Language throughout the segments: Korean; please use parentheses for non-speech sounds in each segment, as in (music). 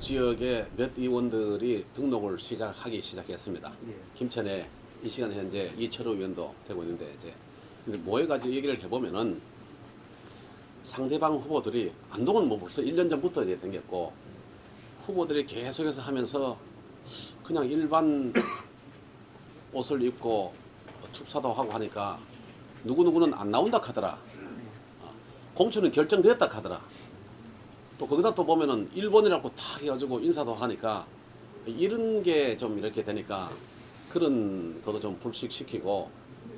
지역의 몇 의원들이 등록을 시작하기 시작했습니다. 예. 김천에 이 시간 현재 이철호 의원도 되고 있는데 이제 근데 모여가지고 얘기를 해보면은 상대방 후보들이 안동은 뭐 벌써 1년 전부터 이제 댕겼고 후보들이 계속해서 하면서 그냥 일반 (coughs) 옷을 입고 축사도 하고 하니까 누구누구는 안 나온다 하더라. 어, 공천은 결정됐다 하더라. 또 거기다 또 보면은 일본이라고 탁 해가지고 인사도 하니까 이런 게 좀 이렇게 되니까 그런 것도 좀 불식시키고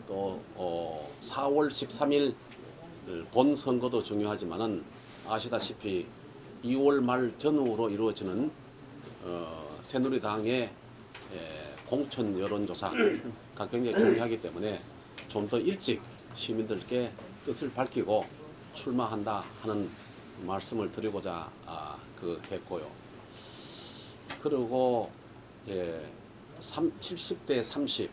또 어, 4월 13일 본 선거도 중요하지만은 아시다시피 2월 말 전후로 이루어지는 어, 새누리당의 에, 공천 여론조사가 굉장히 중요하기 때문에 좀 더 일찍 시민들께 뜻을 밝히고 출마한다 하는 말씀을 드리고자 아, 그 했고요. 그리고 예, 3, 70대 30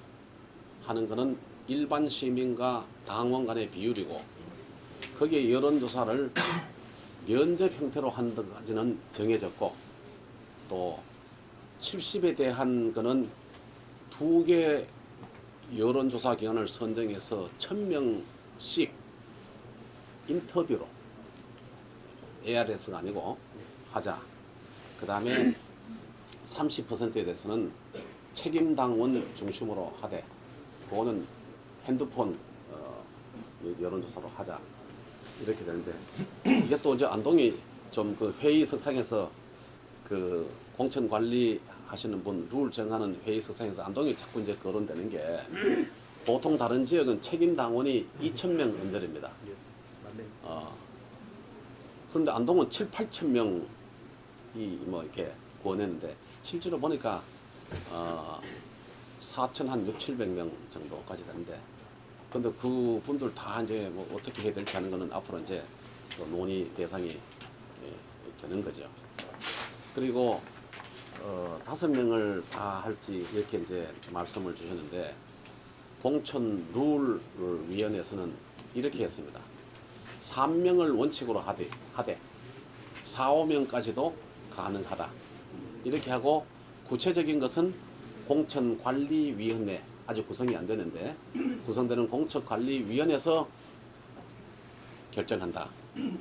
하는 거는 일반 시민과 당원 간의 비율이고 거기에 여론조사를 (coughs) 면접 형태로 하는 데까지는 정해졌고 또 70에 대한 거는 두 개 여론조사 기관을 선정해서 1000명씩 인터뷰로 ARS가 아니고 하자. 그 다음에 30%에 대해서는 책임 당원 중심으로 하되 그거는 핸드폰 어, 여론조사로 하자 이렇게 되는데 이게 또 이제 안동이 좀 그 회의 석상에서 그 공천 관리 하시는 분 룰 정하는 회의 석상에서 안동이 자꾸 이제 거론되는 게 보통 다른 지역은 책임 당원이 2,000명 언저리입니다. 예. 어, 그런데 안동은 7, 8천 명이 뭐 이렇게 구원했는데 실제로 보니까 어, 4천 한 6, 700명 정도까지 되는데 근데 그 분들 다 이제 뭐 어떻게 해야 될지 하는 거는 앞으로 이제 또 논의 대상이 예, 되는 거죠. 그리고 어, 다섯 명을 다 할지 이렇게 이제 말씀을 주셨는데 공천 룰 위원회에서는 이렇게 했습니다. 3명을 원칙으로 하되, 하되 4, 5명까지도 가능하다. 이렇게 하고 구체적인 것은 공천관리위원회 아직 구성이 안 되는데 구성되는 공천관리위원회에서 결정한다.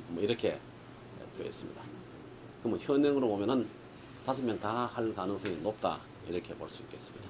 뭐 이렇게 되어 있습니다. 그러면 현행으로 보면은 다섯 명 다 할 가능성이 높다 이렇게 볼 수 있겠습니다.